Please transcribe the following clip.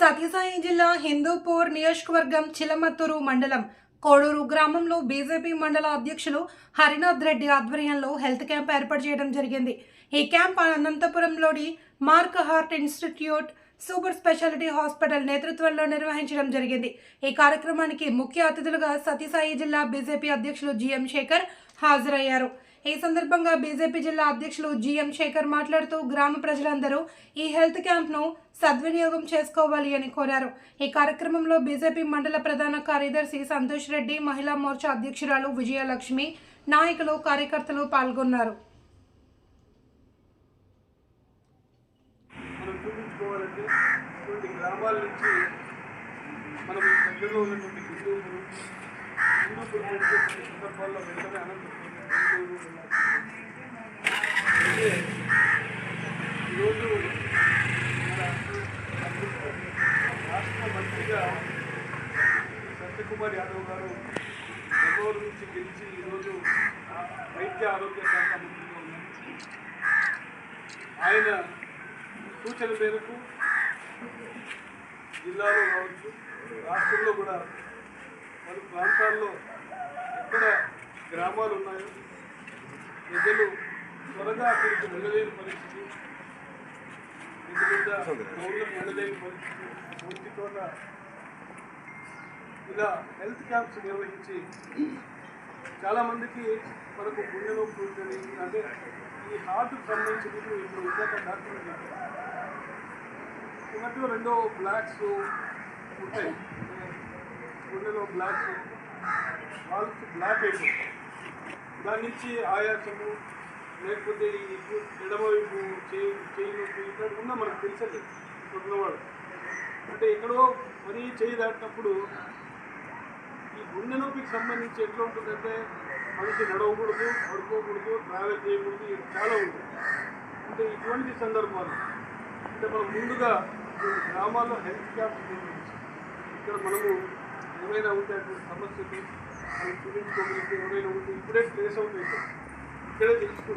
సత్యసాయి జిల్లా హిందూపూర్ నియోజకవర్గం చిలమత్తూరు మండలం కోడూరు గ్రామంలో బీజేపీ మండల అధ్యక్షులు హరినాథ్ రెడ్డి ఆధ్వర్యంలో హెల్త్ క్యాంప్ ఏర్పాటు చేయడం జరిగింది. ఈ camp అనంతపురంలోని mark heart institute super speciality hospital నేతృత్వంలో నిర్వహించడం జరిగింది. ఈ కార్యక్రమానికి ముఖ్య అతిథులుగా సత్యసాయి జిల్లా బీజేపీ అధ్యక్షులు జిఎం శేఖర్ హాజరయ్యారు. ఈ సందర్భంగా బీజేపీ జిల్లా అధ్యక్షులు జిఎం శేఖర్ మాట్లాడుతూ గ్రామ ప్రజలందరూ ఈ హెల్త్ క్యాంప్ను సద్వినియోగం చేసుకోవాలి అని కోరారు. ఈ కార్యక్రమంలో బీజేపీ మండల ప్రధాన కార్యదర్శి సంతోష్ రెడ్డి మహిళా మోర్చా అధ్యక్షురాలు విజయలక్ష్మి నాయకులు కార్యకర్తలు పాల్గొన్నారు. మనం దగ్గరలో ఉన్నటువంటి హిందువులు హిందూ సందర్భాల్లో వెంటనే అనంతపురం ఈరోజు రాష్ట్ర మంత్రిగా సత్యకుమార్ యాదవ్ గారు బెంగళూరు నుంచి గెలిచి ఈరోజు వైద్య ఆరోగ్య శాఖ మంత్రిగా ఉన్నారు. ఆయన సూచన మేరకు జిల్లాలో కావచ్చు రాష్ట్రంలో కూడా పలు ప్రాంతాల్లో ఎక్కడ గ్రామాలు ఉన్నాయో. ప్రజలు త్వరగా అక్కడికి వెళ్ళలేని పరిస్థితి. ఎందుకంటే పౌరులకు వెళ్ళలేని పరిస్థితి. పూర్తి చోట ఇలా హెల్త్ క్యాంప్స్ నిర్వహించి చాలామందికి మనకు గుండె నొప్పి ఉంటుంది. అంటే ఈ హార్ట్ సంబంధించినవి ఇప్పుడు ఇందాక డాక్టర్ ఉన్నట్టు రెండో బ్లాక్స్ ఉంటాయి. గుండెలో బ్లాక్స్ వాళ్ళకి బ్లాక్ అయిపోతుంది దాని నుంచి ఆయాసము లేకపోతే ఈ ఎడమవైపు చేయి చేయి నొప్పి ఇక్కడ ఉన్న మనకు తెలిసదు ఉన్నవాడు. అంటే ఎక్కడో మరీ చేయి దాటినప్పుడు ఈ గుండె నొప్పికి సంబంధించి ఎట్లా ఉంటుందంటే మనిషి నడవకూడదు పడుకోకూడదు ట్రావెల్ చేయకూడదు ఇది చాలా ఉంటుంది. అంటే ఇటువంటి సందర్భాలు. అంటే మనం ముందుగా గ్రామాల్లో హెల్త్ క్యాంప్ ఇక్కడ మనము ఏమైనా ఉంటే అటువంటి సమస్యలు చూపించుకోగలిగితే ఎవరైనా ఉంటే ఇప్పుడే ట్రేస్ అవుతుంది ఇక్కడే తెలుసుకుంటాం